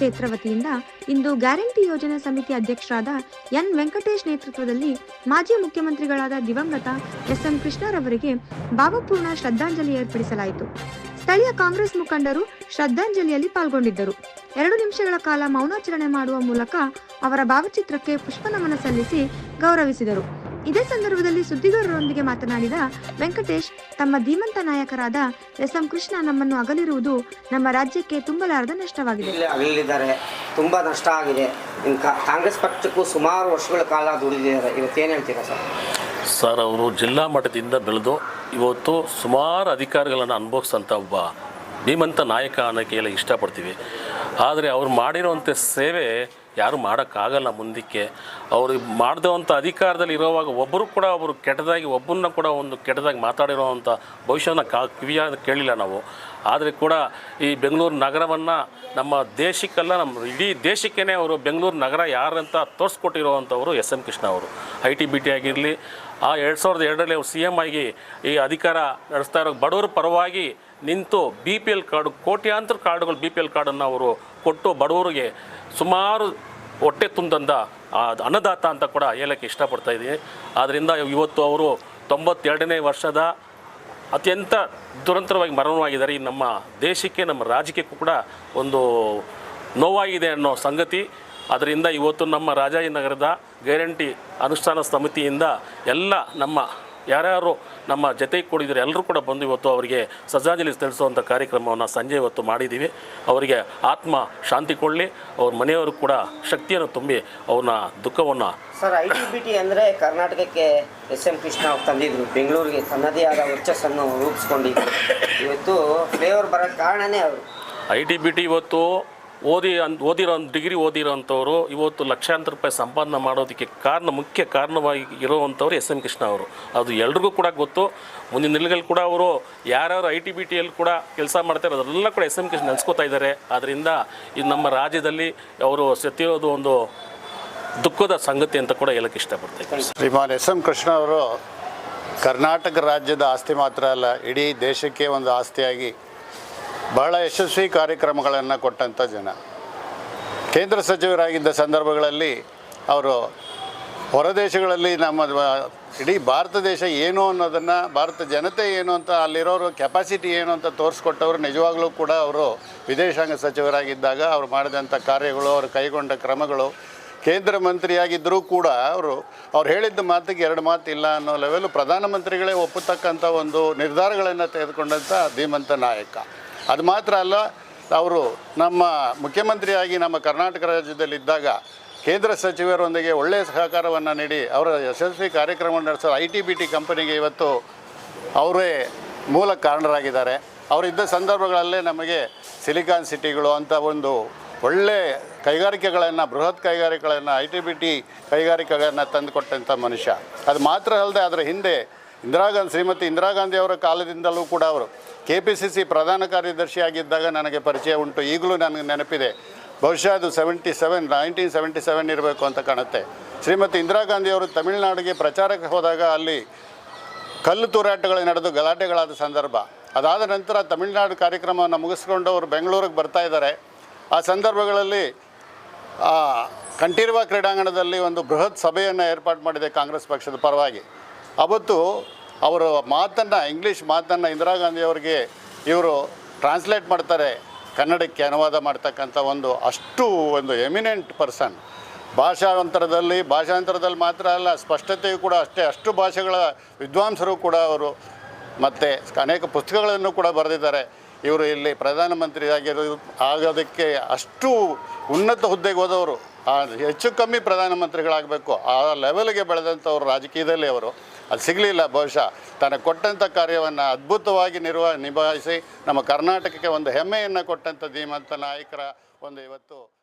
ಕ್ಷೇತ್ರ ವತಿಯಿಂದ ಇಂದು ಗ್ಯಾರಂಟಿ ಯೋಜನೆ ಸಮಿತಿ ಅಧ್ಯಕ್ಷರಾದ ಎನ್ ವೆಂಕಟೇಶ್ ನೇತೃತ್ವದಲ್ಲಿ ಮಾಜಿ ಮುಖ್ಯಮಂತ್ರಿಗಳಾದ ದಿವಂಗತ ಎಸ್ ಎಂ ಕೃಷ್ಣರವರಿಗೆ ಭಾವಪೂರ್ಣ ಶ್ರದ್ಧಾಂಜಲಿ ಏರ್ಪಡಿಸಲಾಯಿತು. ಸ್ಥಳೀಯ ಕಾಂಗ್ರೆಸ್ ಮುಖಂಡರು ಶ್ರದ್ಧಾಂಜಲಿಯಲ್ಲಿ ಪಾಲ್ಗೊಂಡಿದ್ದರು. ಎರಡು ನಿಮಿಷಗಳ ಕಾಲ ಮೌನಾಚರಣೆ ಮಾಡುವ ಮೂಲಕ ಅವರ ಭಾವಚಿತ್ರಕ್ಕೆ ಪುಷ್ಪನಮನ ಸಲ್ಲಿಸಿ ಗೌರವಿಸಿದರು. ಇದೇ ಸಂದರ್ಭದಲ್ಲಿ ಸುದ್ದಿಗಾರರೊಂದಿಗೆ ಮಾತನಾಡಿದ ವೆಂಕಟೇಶ್ ತಮ್ಮ ಧೀಮಂತ ನಾಯಕರಾದ ಎಸ್ ಎಂ ಕೃಷ್ಣ ನಮ್ಮನ್ನು ಅಗಲಿರುವುದು ನಮ್ಮ ರಾಜ್ಯಕ್ಕೆ ತುಂಬಲಾರದ ನಷ್ಟವಾಗಿದೆ. ಅಗಲಿದ್ದಾರೆ ತುಂಬ ನಷ್ಟ ಆಗಿದೆ. ಕಾಂಗ್ರೆಸ್ ಪಕ್ಷಕ್ಕೂ ಸುಮಾರು ವರ್ಷಗಳ ಕಾಲ ದುಡಿದಿದ್ದಾರೆ. ಇವತ್ತೇನು ಹೇಳ್ತೀರಾ ಸರ್? ಸರ್ ಅವರು ಜಿಲ್ಲಾ ಮಟ್ಟದಿಂದ ಬೆಳೆದು ಇವತ್ತು ಸುಮಾರು ಅಧಿಕಾರಿಗಳನ್ನು ಅನುಭವಿಸಂಥ ಒಬ್ಬ ಧೀಮಂತ ನಾಯಕ ಅನ್ನೋಕ್ಕೆ ಎಲ್ಲ ಇಷ್ಟಪಡ್ತೀವಿ. ಆದರೆ ಅವ್ರು ಮಾಡಿರುವಂಥ ಸೇವೆ ಯಾರು ಮಾಡೋಕ್ಕಾಗಲ್ಲ ಮುಂದಕ್ಕೆ. ಅವರು ಮಾಡಿದಂಥ ಅಧಿಕಾರದಲ್ಲಿ ಇರೋವಾಗ ಒಬ್ಬರು ಕೂಡ ಅವರು ಕೆಟ್ಟದಾಗಿ ಒಬ್ಬರನ್ನ ಕೂಡ ಒಂದು ಕೆಟ್ಟದಾಗಿ ಮಾತಾಡಿರೋವಂಥ ಭವಿಷ್ಯನ ಕಾ ಕಿವಿಯಾದ ಕೇಳಿಲ್ಲ ನಾವು. ಆದರೆ ಕೂಡ ಈ ಬೆಂಗಳೂರು ನಗರವನ್ನು ನಮ್ಮ ದೇಶಕ್ಕೆಲ್ಲ ನಮ್ಮ ಇಡೀ ದೇಶಕ್ಕೇ ಅವರು ಬೆಂಗಳೂರು ನಗರ ಯಾರಂತ ತೋರಿಸ್ಕೊಟ್ಟಿರೋವಂಥವರು ಎಸ್ ಎಂ ಕೃಷ್ಣ ಅವರು. ಐ ಟಿ ಬಿ ಟಿ ಆಗಿರಲಿ, ಆ ಎರಡು ಸಾವಿರದ ಎರಡರಲ್ಲಿ ಅವರು ಸಿ ಎಂ ಆಗಿ ಈ ಅಧಿಕಾರ ನಡೆಸ್ತಾ ಇರೋ ಬಡವರ ಪರವಾಗಿ ನಿಂತು ಬಿ ಪಿ ಎಲ್ ಕಾರ್ಡು ಕೋಟ್ಯಾಂತರ ಕಾರ್ಡುಗಳು ಬಿ ಪಿ ಎಲ್ ಕಾರ್ಡನ್ನು ಅವರು ಕೊಟ್ಟು ಬಡವರಿಗೆ ಸುಮಾರು ಹೊಟ್ಟೆ ತುಂಬಂದ ಅನ್ನದಾತ ಅಂತ ಕೂಡ ಹೇಳೋಕ್ಕೆ ಇಷ್ಟಪಡ್ತಾ ಇದ್ದೀನಿ. ಆದ್ದರಿಂದ ಇವತ್ತು ಅವರು ತೊಂಬತ್ತೆರಡನೇ ವರ್ಷದ ಅತ್ಯಂತ ದುರಂತರವಾಗಿ ಮರಣವಾಗಿದ್ದಾರೆ. ಈ ನಮ್ಮ ದೇಶಕ್ಕೆ, ನಮ್ಮ ರಾಜ್ಯಕ್ಕೆ ಕೂಡ ಒಂದು ನೋವಾಗಿದೆ ಅನ್ನೋ ಸಂಗತಿ. ಅದರಿಂದ ಇವತ್ತು ನಮ್ಮ ರಾಜಾಜಿನಗರದ ಗ್ಯಾರಂಟಿ ಅನುಷ್ಠಾನ ಸಮಿತಿಯಿಂದ ಎಲ್ಲ ನಮ್ಮ ಯಾರ್ಯಾರು ನಮ್ಮ ಜೊತೆಗೆ ಕೂಡಿದ್ದಾರೆ ಎಲ್ಲರೂ ಕೂಡ ಬಂದು ಇವತ್ತು ಅವರಿಗೆ ಶ್ರದ್ಧಾಂಜಲಿ ಸಲ್ಲಿಸುವಂಥ ಕಾರ್ಯಕ್ರಮವನ್ನು ಸಂಜೆ ಇವತ್ತು ಮಾಡಿದ್ದೀವಿ. ಅವರಿಗೆ ಆತ್ಮ ಶಾಂತಿ ಕೊಡಲಿ. ಅವ್ರ ಮನೆಯವರು ಕೂಡ ಶಕ್ತಿಯನ್ನು ತುಂಬಿ ಅವ್ರನ್ನ ದುಃಖವನ್ನು sir I T B T ಅಂದರೆ ಕರ್ನಾಟಕಕ್ಕೆ ಎಸ್ ಎಂ ಕೃಷ್ಣ ಅವ್ರು ತಂದಿದ್ರು. ಬೆಂಗಳೂರಿಗೆ ತನ್ನದೇ ಆದ ವರ್ಚಸ್ಸನ್ನು ರೂಪಿಸ್ಕೊಂಡಿದ್ರು. ಇವತ್ತು ಫ್ಲೇವರ್ ಬರೋ ಕಾರಣನೇ ಅವರು. ಐ ಟಿ ಬಿ ಟಿ ಇವತ್ತು ಓದಿ ಅನ್ ಓದಿರೋ, ಡಿಗ್ರಿ ಓದಿರೋಂಥವ್ರು ಇವತ್ತು ಲಕ್ಷಾಂತರ ರೂಪಾಯಿ ಸಂಪಾದನೆ ಮಾಡೋದಕ್ಕೆ ಕಾರಣ, ಮುಖ್ಯ ಕಾರಣವಾಗಿ ಇರೋವಂಥವ್ರು ಎಸ್ ಎಂ ಕೃಷ್ಣ ಅವರು. ಅದು ಎಲ್ರಿಗೂ ಕೂಡ ಗೊತ್ತು. ಮುಂದಿನ ದಿನಗಳಲ್ಲಿ ಕೂಡ ಅವರು ಯಾರ್ಯಾರು ಐ ಟಿ ಬಿ ಟಿಯಲ್ಲಿ ಕೂಡ ಕೆಲಸ ಮಾಡ್ತಾರೆ ಅದರೆಲ್ಲ ಕೂಡ ಎಸ್ ಎಂ ಕೃಷ್ಣ ನೆನೆಸ್ಕೋತಾ ಇದ್ದಾರೆ. ಆದ್ದರಿಂದ ಇದು ನಮ್ಮ ರಾಜ್ಯದಲ್ಲಿ ಅವರು ಸತ್ತಿರೋದು ಒಂದು ದುಃಖದ ಸಂಗತಿ ಅಂತ ಕೂಡ ಹೇಳಕ್ಕೆ ಇಷ್ಟಪಡ್ತಾ ಇದ್ದೀನಿ. ಶ್ರೀಮಾನ್ ಎಸ್ ಎಂ ಕೃಷ್ಣ ಅವರು ಕರ್ನಾಟಕ ರಾಜ್ಯದ ಆಸ್ತಿ ಮಾತ್ರ ಅಲ್ಲ, ಇಡೀ ದೇಶಕ್ಕೆ ಒಂದು ಆಸ್ತಿಯಾಗಿ ಬಹಳ ಯಶಸ್ವಿ ಕಾರ್ಯಕ್ರಮಗಳನ್ನು ಕೊಟ್ಟಂಥ ಜನ. ಕೇಂದ್ರ ಸಚಿವರಾಗಿದ್ದ ಸಂದರ್ಭಗಳಲ್ಲಿ ಅವರು ಹೊರದೇಶಗಳಲ್ಲಿ ನಮ್ಮ ಇಡೀ ಭಾರತ ದೇಶ ಏನು ಅನ್ನೋದನ್ನು, ಭಾರತ ಜನತೆ ಏನು ಅಂತ ಅಲ್ಲಿರೋರು ಕೆಪಾಸಿಟಿ ಏನು ಅಂತ ತೋರಿಸ್ಕೊಟ್ಟವರು ನಿಜವಾಗ್ಲೂ ಕೂಡ ಅವರು ವಿದೇಶಾಂಗ ಸಚಿವರಾಗಿದ್ದಾಗ ಅವರು ಮಾಡಿದಂಥ ಕಾರ್ಯಗಳು, ಅವರು ಕೈಗೊಂಡ ಕ್ರಮಗಳು, ಕೇಂದ್ರ ಮಂತ್ರಿಯಾಗಿದ್ದರೂ ಕೂಡ ಅವರು, ಅವ್ರು ಹೇಳಿದ್ದ ಮಾತಿಗೆ ಎರಡು ಮಾತು ಇಲ್ಲ ಅನ್ನೋ ಲೆವೆಲ್ ಪ್ರಧಾನಮಂತ್ರಿಗಳೇ ಒಪ್ಪತಕ್ಕಂಥ ಒಂದು ನಿರ್ಧಾರಗಳನ್ನು ತೆಗೆದುಕೊಂಡಂಥ ಧೀಮಂತ ನಾಯಕ. ಅದು ಮಾತ್ರ ಅಲ್ಲ, ಅವರು ನಮ್ಮ ಮುಖ್ಯಮಂತ್ರಿಯಾಗಿ ನಮ್ಮ ಕರ್ನಾಟಕ ರಾಜ್ಯದಲ್ಲಿದ್ದಾಗ ಕೇಂದ್ರ ಸಚಿವರೊಂದಿಗೆ ಒಳ್ಳೆಯ ಸಹಕಾರವನ್ನು ನೀಡಿ ಅವರ ಯಶಸ್ವಿ ಕಾರ್ಯಕ್ರಮ ನಡೆಸಲು ಐ ಟಿ ಬಿ ಟಿ ಕಂಪನಿಗೆ ಇವತ್ತು ಅವರೇ ಮೂಲ ಕಾರಣರಾಗಿದ್ದಾರೆ. ಅವರಿದ್ದ ಸಂದರ್ಭಗಳಲ್ಲೇ ನಮಗೆ ಸಿಲಿಕಾನ್ ಸಿಟಿಗಳು ಅಂತ ಒಂದು ಒಳ್ಳೆ ಕೈಗಾರಿಕೆಗಳನ್ನು, ಬೃಹತ್ ಕೈಗಾರಿಕೆಗಳನ್ನು, ಐ ಟಿ ಬಿ ಟಿ ಕೈಗಾರಿಕೆಗಳನ್ನು ತಂದುಕೊಟ್ಟಂಥ ಮನುಷ್ಯ. ಅದು ಮಾತ್ರ ಅಲ್ಲದೆ ಅದರ ಹಿಂದೆ ಇಂದಿರಾ ಗಾಂಧಿ ಶ್ರೀಮತಿ ಇಂದಿರಾ ಗಾಂಧಿ ಅವರ ಕಾಲದಿಂದಲೂ ಕೂಡ ಅವರು ಕೆ ಪಿ ಸಿ ಸಿ ಪ್ರಧಾನ ಕಾರ್ಯದರ್ಶಿಯಾಗಿದ್ದಾಗ ನನಗೆ ಪರಿಚಯ ಉಂಟು. ಈಗಲೂ ನನಗೆ ನೆನಪಿದೆ. ಬಹುಶಃ ಅದು seventy seven nineteen seventy seven ಇರಬೇಕು ಅಂತ ಕಾಣುತ್ತೆ. ಶ್ರೀಮತಿ ಇಂದಿರಾ ಗಾಂಧಿ ಅವರು ತಮಿಳುನಾಡಿಗೆ ಪ್ರಚಾರಕ್ಕೆ ಹೋದಾಗ ಅಲ್ಲಿ ಕಲ್ಲು ತೂರಾಟಗಳು ನಡೆದು ಗಲಾಟೆಗಳಾದ ಸಂದರ್ಭ. ಅದಾದ ನಂತರ ತಮಿಳುನಾಡು ಕಾರ್ಯಕ್ರಮವನ್ನು ಮುಗಿಸ್ಕೊಂಡು ಅವರು ಬೆಂಗಳೂರಿಗೆ ಬರ್ತಾ ಇದ್ದಾರೆ. ಆ ಸಂದರ್ಭಗಳಲ್ಲಿ ಕಂಠೀರ್ವ ಕ್ರೀಡಾಂಗಣದಲ್ಲಿ ಒಂದು ಬೃಹತ್ ಸಭೆಯನ್ನು ಏರ್ಪಾಡು ಮಾಡಿದೆ ಕಾಂಗ್ರೆಸ್ ಪಕ್ಷದ ಪರವಾಗಿ. ಅವತ್ತು ಅವರು ಮಾತನ್ನು ಇಂಗ್ಲೀಷ್ ಮಾತನ್ನು ಇಂದಿರಾ ಗಾಂಧಿ ಅವರಿಗೆ ಇವರು ಟ್ರಾನ್ಸ್ಲೇಟ್ ಮಾಡ್ತಾರೆ. ಕನ್ನಡಕ್ಕೆ ಅನುವಾದ ಮಾಡ್ತಕ್ಕಂಥ ಒಂದು ಅಷ್ಟು ಒಂದು ಎಮಿನೆಂಟ್ ಪರ್ಸನ್ ಭಾಷಾಂತರದಲ್ಲಿ ಭಾಷಾಂತರದಲ್ಲಿ ಮಾತ್ರ ಅಲ್ಲ, ಸ್ಪಷ್ಟತೆಯೂ ಕೂಡ ಅಷ್ಟೇ, ಅಷ್ಟು ಭಾಷೆಗಳ ವಿದ್ವಾಂಸರು ಕೂಡ ಅವರು ಮತ್ತು ಅನೇಕ ಪುಸ್ತಕಗಳನ್ನು ಕೂಡ ಬರೆದಿದ್ದಾರೆ. ಇವರು ಇಲ್ಲಿ ಪ್ರಧಾನಮಂತ್ರಿ ಆಗಿರೋ, ಆಗೋದಕ್ಕೆ ಅಷ್ಟು ಉನ್ನತ ಹುದ್ದೆಗೆ ಹೋದವರು. ಹೆಚ್ಚು ಕಮ್ಮಿ ಪ್ರಧಾನಮಂತ್ರಿಗಳಾಗಬೇಕು. ಆ ಲೆವೆಲ್ಗೆ ಬೆಳೆದಂಥವ್ರು ರಾಜಕೀಯದಲ್ಲಿ ಅವರು. ಅದು ಸಿಗಲಿಲ್ಲ. ಬಹುಶಃ ತನಗೆ ಕೊಟ್ಟಂಥ ಕಾರ್ಯವನ್ನು ಅದ್ಭುತವಾಗಿ ನಿರ್ವ, ನಿಭಾಯಿಸಿ ನಮ್ಮ ಕರ್ನಾಟಕಕ್ಕೆ ಒಂದು ಹೆಮ್ಮೆಯನ್ನು ಕೊಟ್ಟಂಥ ಧೀಮಂತ ನಾಯಕರ ಒಂದು ಇವತ್ತು